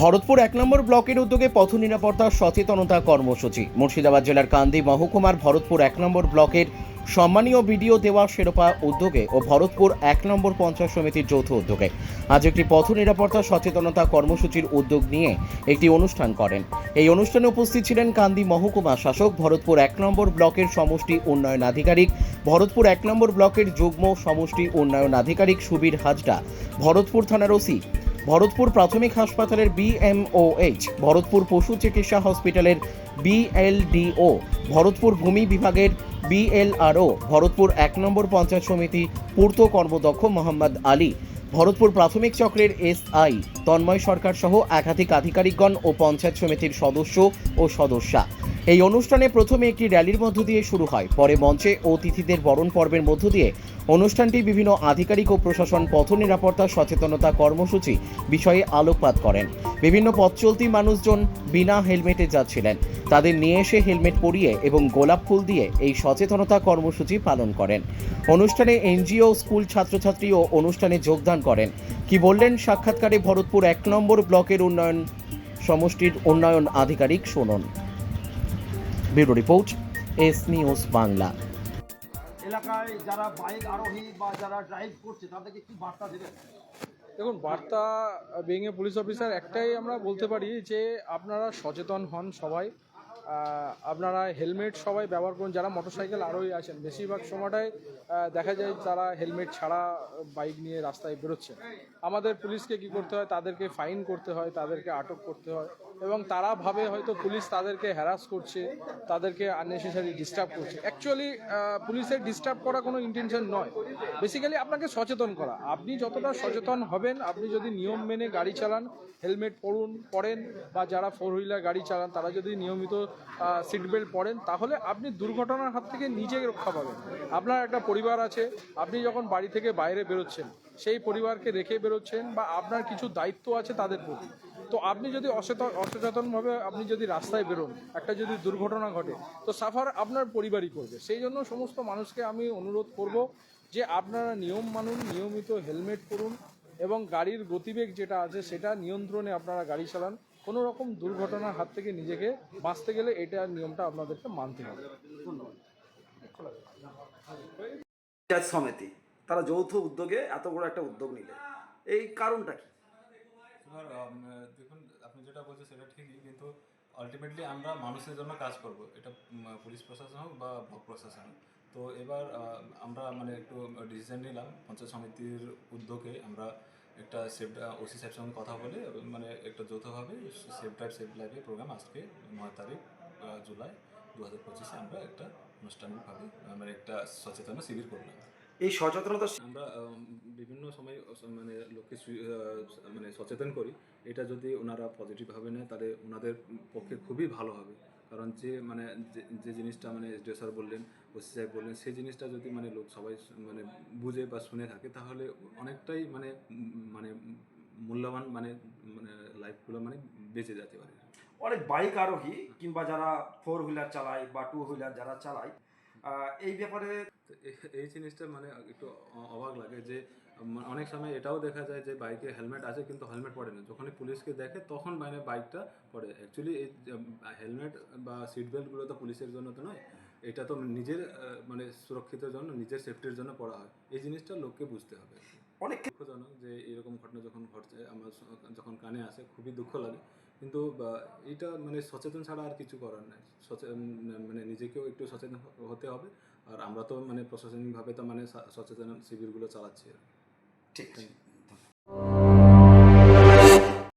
ভরতপুর এক নম্বর ব্লকের উদ্যোগে পথ নিরাপত্তা সচেতনতা কর্মসূচি। মুর্শিদাবাদ জেলার কান্দি মহকুমার ভরতপুর এক নম্বর ব্লকের সম্মানীয় ভিডিও দেওয়া শেরোপা উদ্যোগে ও ভরতপুর এক নম্বর পঞ্চায়েত সমিতির যৌথ উদ্যোগে আজ একটি পথ নিরাপত্তা সচেতনতা কর্মসূচির উদ্যোগ নিয়ে একটি অনুষ্ঠান করেন। এই অনুষ্ঠানে উপস্থিত ছিলেন কান্দি মহকুমা শাসক, ভরতপুর এক নম্বর ব্লকের সমষ্টি উন্নয়ন আধিকারিক, ভরতপুর এক নম্বর ব্লকের যুগ্ম সমষ্টি উন্নয়ন আধিকারিক সুবীর হাজরা, ভরতপুর থানার ওসি ভরতপুর প্রাথমিক হাসপাতালের বিএমওএইচ ভরতপুর পশু চিকিৎসা হসপিটালের বিএলডিও ভরতপুর ভূমি বিভাগের বিএলআরও ভরতপুর এক নম্বর পঞ্চায়েত সমিতি পূর্ত কর্মদক্ষ মোহাম্মদ আলী, ভরতপুর প্রাথমিক চক্রের এসআই তন্ময় সরকার সহ একাধিক আধিকারিকগণ ও পঞ্চায়েত সমিতির সদস্য ও সদস্যা। এই অনুষ্ঠানে প্রথমে একটি র্যালির মধ্য দিয়ে শুরু হয়। পরে মঞ্চে অতিথিদের বরণ পর্বের মধ্য দিয়ে অনুষ্ঠানটি বিভিন্ন আধিকারিক ও প্রশাসন পথ নিরাপত্তা, সচেতনতা কর্মসূচি বিষয়ে আলোকপাত করেন। বিভিন্ন পথ চলতি মানুষজন বিনা হেলমেটে যাচ্ছিলেন। তাদের নিয়ে এসে হেলমেট পরিয়ে এবং গোলাপ ফুল দিয়ে এই সচেতনতা কর্মসূচি পালন করেন। অনুষ্ঠানে এনজিও, স্কুল ছাত্রছাত্রী ও অনুষ্ঠানে যোগদান করেন। কি বললেন সাক্ষাৎকারে ভরতপুর এক নম্বর ব্লকের উন্নয়ন সমষ্টির উন্নয়ন আধিকারিক শুনুন। Bureau report S news Bangla. এলাকায় যারা বাইক আরোহী বা যারা ড্রাইভ করছে তাদেরকে কি বার্তা দেবেন? দেখুন বার্তা বিং এ পুলিশ অফিসার একটাই আমরা বলতে পারি যে আপনারা সচেতন হন সবাই। আপনারা হেলমেট সবাই ব্যবহার করুন যারা মোটরসাইকেল আরোহী আছেন। বেশিরভাগ সময়টাই দেখা যায় তারা হেলমেট ছাড়া বাইক নিয়ে রাস্তায় বেরোচ্ছে আমাদের পুলিশকে কি করতে হয়? তাদেরকে ফাইন করতে হয়, তাদেরকে আটক করতে হয় এবং তারা ভাবে হয়তো পুলিশ তাদেরকে হ্যারাস করছে, তাদেরকে আননেসেসারি ডিস্টার্ব করছে। অ্যাকচুয়ালি পুলিশের ডিস্টার্ব করা কোনো ইন্টেনশন নয়। বেসিক্যালি আপনাকে সচেতন করা। আপনি যতটা সচেতন হবেন, আপনি যদি নিয়ম মেনে গাড়ি চালান, হেলমেট পরুন, পরেন বা যারা ফোর হুইলার গাড়ি চালান, তারা যদি নিয়মিত সিট বেল্ট পরেন, তাহলে আপনি দুর্ঘটনার হাত থেকে নিজে রক্ষা পাবেন। আপনার একটা পরিবার আছে, আপনি যখন বাড়ি থেকে বাইরে বেরোচ্ছেন সেই পরিবারকে রেখে বেরোচ্ছেন বা আপনার কিছু দায়িত্ব আছে তাদের প্রতি। তো আপনি যদি অসচেতন অসচেতনভাবে আপনি যদি রাস্তায় বেরোন, একটা যদি দুর্ঘটনা ঘটে, তো সাফার আপনার পরিবারই করবে। সেই জন্য সমস্ত মানুষকে আমি অনুরোধ করব যে আপনারা নিয়ম মানুন, নিয়মিত হেলমেট পরুন এবং গাড়ির গতিবেগ যেটা আছে সেটা নিয়ন্ত্রণে আপনারা গাড়ি চালান। কোনো রকম দুর্ঘটনার হাত থেকে নিজেকে বাঁচতে গেলে এটা নিয়মটা আপনাদেরকে মানতে হবে। ধন্যবাদ। সমিতি। তারা যৌথ উদ্যোগে এত বড় একটা উদ্যোগ নিলে। এই কারণটা কি? দেখুন, আপনি যেটা বলছেন সেটা ঠিকই, কিন্তু আলটিমেটলি আমরা মানুষের জন্য কাজ করব। এটা পুলিশ প্রশাসন হোক বা ব্লক প্রশাসন। তো এবার আমরা মানে একটু ডিসিশন নিলাম, পঞ্চায়েত সমিতির উদ্যোগে আমরা একটা সেফ ওসি সাহেবের সঙ্গে কথা বলে মানে একটা যৌথভাবে সেফ ড্রাইভ সেফ লাইফে প্রোগ্রাম আজকে নয় তারিখ জুলাই দু হাজার পঁচিশে আমরা একটা আনুষ্ঠানিকভাবে মানে একটা সচেতন শিবির করলাম। এই সচেতনতা আমরা বিভিন্ন সময় মানে লোককে মানে সচেতন করি। এটা যদি ওনারা পজিটিভভাবে নেয় তাহলে ওনাদের পক্ষে খুবই ভালো হবে। কারণ যে মানে যে- জিনিসটা মানে এসডিও স্যার বললেন ওসি সাহেব বললেন সেই জিনিসটা যদি মানে লোক সবাই মানে বুঝে বা শুনে থাকে তাহলে অনেকটাই মানে মানে মূল্যবান মানে মানে লাইফগুলো মানে বেঁচে যেতে পারে। অনেক বাইক আরোহী কিংবা যারা ফোর হুইলার চালায় বা টু হুইলার যারা চালায় এই ব্যাপারে এই জিনিসটা মানে একটু অবাক লাগে যে অনেক সময় এটাও দেখা যায় যে বাইকে হেলমেট আছে কিন্তু হেলমেট পড়ে না। যখনই পুলিশকে দেখে তখন মানে বাইকটা পড়ে অ্যাকচুয়ালি এই হেলমেট বা সিট বেল্টগুলো তো পুলিশের জন্য তো নয়। এটা তো নিজের মানে সুরক্ষিতের জন্য নিজের সেফটির জন্য পড়া হয়। এই জিনিসটা লোককে বুঝতে হবে। অনেক দুঃখজনক যে এরকম ঘটনা যখন ঘটছে আমার যখন কানে আসে খুবই দুঃখ লাগে। কিন্তু এটা মানে সচেতন ছাড়া আর কিছু করার নাই। সচেতন মানে নিজেকেও একটু সচেতন হতে হবে। আর আমরা তো মানে প্রশাসনিকভাবে তো মানে সচেতন শিবিরগুলো চালাচ্ছি। আর ঠিক আছে.